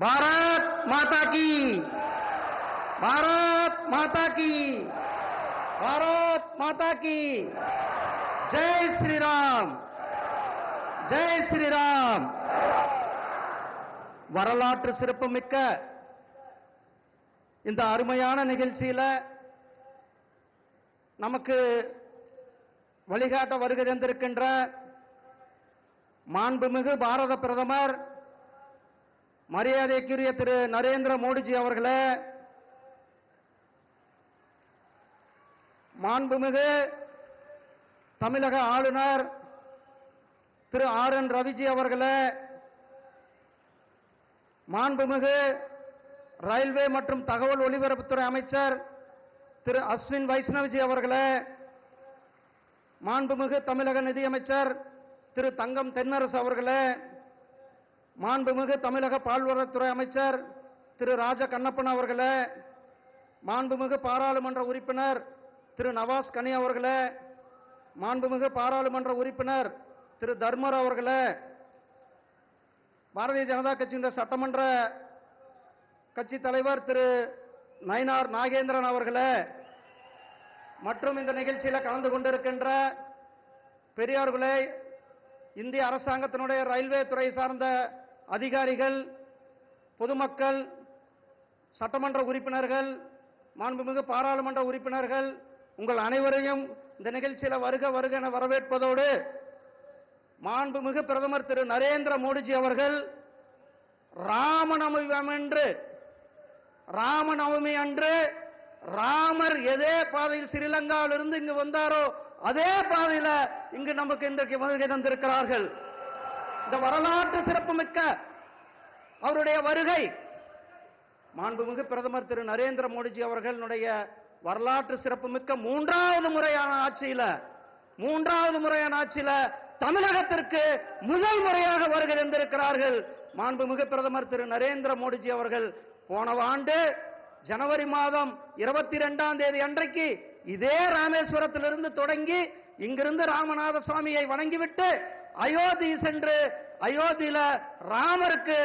பாரத் மாதா கி. பாரத் மாதா கி. பாரத் மாதா கி. ஜெய் ஸ்ரீராம். ஜெய் ஸ்ரீராம். வரலாற்று சிறப்புமிக்க இந்த அருமையான நிகழ்ச்சியில நமக்கு வழிகாட்ட வருகை தந்திருக்கின்ற மாண்புமிகு பாரத பிரதமர் மரியாதைக்குரிய திரு நரேந்திர மோடிஜி அவர்களே மாண்புமிகு தமிழக ஆளுநர் திரு ஆர் என் ரவிஜி அவர்களே மாண்புமிகு ரயில்வே மற்றும் தகவல் ஒலிபரப்புத்துறை அமைச்சர் திரு அஸ்வின் வைஷ்ணவ்ஜி அவர்களே மாண்புமிகு தமிழக நிதியமைச்சர் திரு தங்கம் தென்னரசு அவர்களே மாண்புமிகு தமிழக பால்வளத்துறை அமைச்சர் திரு ராஜ கண்ணப்பன் அவர்களே மாண்புமிகு பாராளுமன்ற உறுப்பினர் திரு நவாஸ் கனி அவர்களே மாண்புமிகு பாராளுமன்ற உறுப்பினர் திரு தர்மர் அவர்களே பாரதிய ஜனதா கட்சியினுடைய சட்டமன்ற கட்சி தலைவர் திரு நயினார் நாகேந்திரன் அவர்களே மற்றும் இந்த நிகழ்ச்சியில் கலந்து கொண்டிருக்கின்ற பெரியார்களே இந்திய அரசாங்கத்தினுடைய ரயில்வே துறை சார்ந்த அதிகாரிகள் பொதுமக்கள் சட்டமன்ற உறுப்பினர்கள் மாண்புமிகு பாராளுமன்ற உறுப்பினர்கள் உங்கள் அனைவரையும் இந்த நிகழ்ச்சியில் வருக வருக என வரவேற்பதோடு மாண்புமிகு பிரதமர் திரு நரேந்திர மோடிஜி அவர்கள் ராமநவமி என்று ராமநவமி அன்று ராமர் எதே பாதையில் ஸ்ரீலங்காவிலிருந்து இங்கு வந்தாரோ அதே பாதையில இங்கு நமக்கு இன்றைக்கு வருகை தந்திருக்கிறார்கள். இந்த வரலாற்று சிறப்புமிக்க அவருடைய வருகை. மாண்புமிகு பிரதமர் திரு நரேந்திர மோடிஜி அவர்களுடைய வரலாற்று சிறப்புமிக்க மூன்றாவது முறையான ஆட்சியில மூன்றாவது முறையான ஆட்சியில தமிழகத்திற்கு முதல் முறையாக வருகை தந்திருக்கிறார்கள் மாண்புமிகு பிரதமர் திரு நரேந்திர மோடிஜி அவர்கள். போன ஆண்டு ஜனவரி மாதம் இருபத்தி ரெண்டாம் தேதி அன்றைக்கு இதே ராமேஸ்வரத்திலிருந்து தொடங்கி இங்கிருந்து ராமநாத சுவாமியை வணங்கிவிட்டு அயோத்தி சென்று அயோத்தியில ராமருக்கு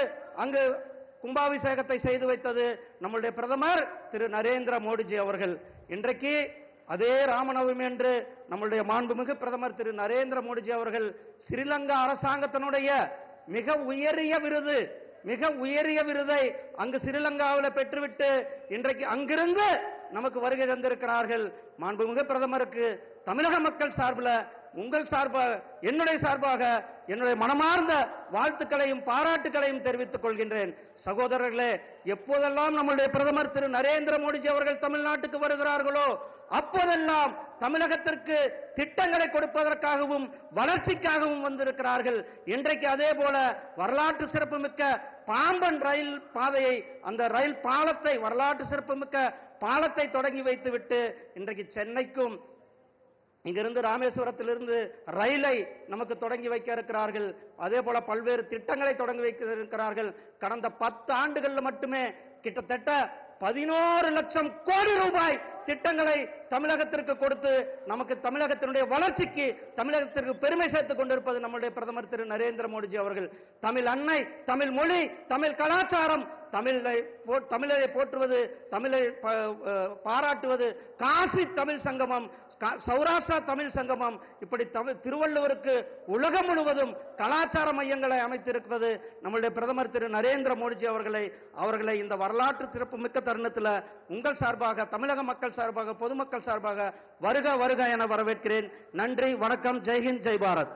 அங்கு கும்பாபிஷேகத்தை செய்து வைத்தது நம்முடைய பிரதமர் திரு நரேந்திர மோடிஜி அவர்கள். இன்றைக்கு அதே ராமநவமி என்று நம்முடைய மாண்புமிகு பிரதமர் திரு நரேந்திர மோடிஜி அவர்கள் ஸ்ரீலங்கா அரசாங்கத்தினுடைய மிக உயரிய விருது மிக உயரிய விருதை அங்கு ஸ்ரீலங்காவில் பெற்றுவிட்டு இன்றைக்கு அங்கிருந்து நமக்கு வருகை தந்திருக்கிறார்கள். மாண்புமிகு பிரதமருக்கு தமிழக மக்கள் சார்பில் உங்கள் சார்பாக என்னுடைய சார்பாக என்னுடைய மனமார்ந்த வாழ்த்துக்களையும் பாராட்டுக்களையும் தெரிவித்துக் கொள்கின்றேன். சகோதரர்களே எப்போதெல்லாம் நம்முடைய பிரதமர் திரு நரேந்திர மோடிஜி அவர்கள் தமிழ்நாட்டுக்கு வருகிறார்களோ அப்போதெல்லாம் தமிழகத்திற்கு திட்டங்களை கொடுப்பதற்காகவும் வளர்ச்சிக்காகவும் வந்திருக்கிறார்கள். இன்றைக்கு அதே போல வரலாற்று சிறப்புமிக்க பாம்பன் ரயில் பாதையை அந்த ரயில் பாலத்தை வரலாற்று சிறப்புமிக்க பாலத்தை தொடங்கி வைத்துவிட்டு இன்றைக்கு சென்னைக்கும் இங்கிருந்து ராமேஸ்வரத்திலிருந்து ரயிலை நமக்கு தொடங்கி வைக்க இருக்கிறார்கள். அதே போல பல்வேறு திட்டங்களை தொடங்கி வைக்க இருக்கிறார்கள். கடந்த பத்து ஆண்டுகளில் மட்டுமே கிட்டத்தட்ட பதினோரு லட்சம் கோடி ரூபாய் திட்டங்களை தமிழகத்திற்கு கொடுத்து நமக்கு தமிழகத்தினுடைய வளர்ச்சிக்கு தமிழகத்திற்கு பெருமை சேர்த்துக் கொண்டிருப்பது நம்முடைய பிரதமர் திரு நரேந்திர மோடிஜி அவர்கள். தமிழ் அன்னை தமிழ் மொழி தமிழ் கலாச்சாரம் தமிழை போ- தமிழரை போற்றுவது தமிழை ப- பாராட்டுவது காசி தமிழ் சங்கமம் கா- சௌராஷ்டிரா தமிழ் சங்கமம் இப்படி தமிழ் திருவள்ளுவருக்கு உலகம் முழுவதும் கலாச்சார மையங்களை அமைத்திருப்பது நம்முடைய பிரதமர் திரு நரேந்திர மோடிஜி அவர்களை. அவர்களை இந்த வரலாற்று சிறப்பு மிக்க தருணத்தில் உங்கள் சார்பாக தமிழக மக்கள் சார்பாக பொதுமக்கள் சார்பாக வருக வருக என வரவேற்கிறேன். நன்றி வணக்கம் ஜெய்ஹிந்த் ஜெய் பாரத்.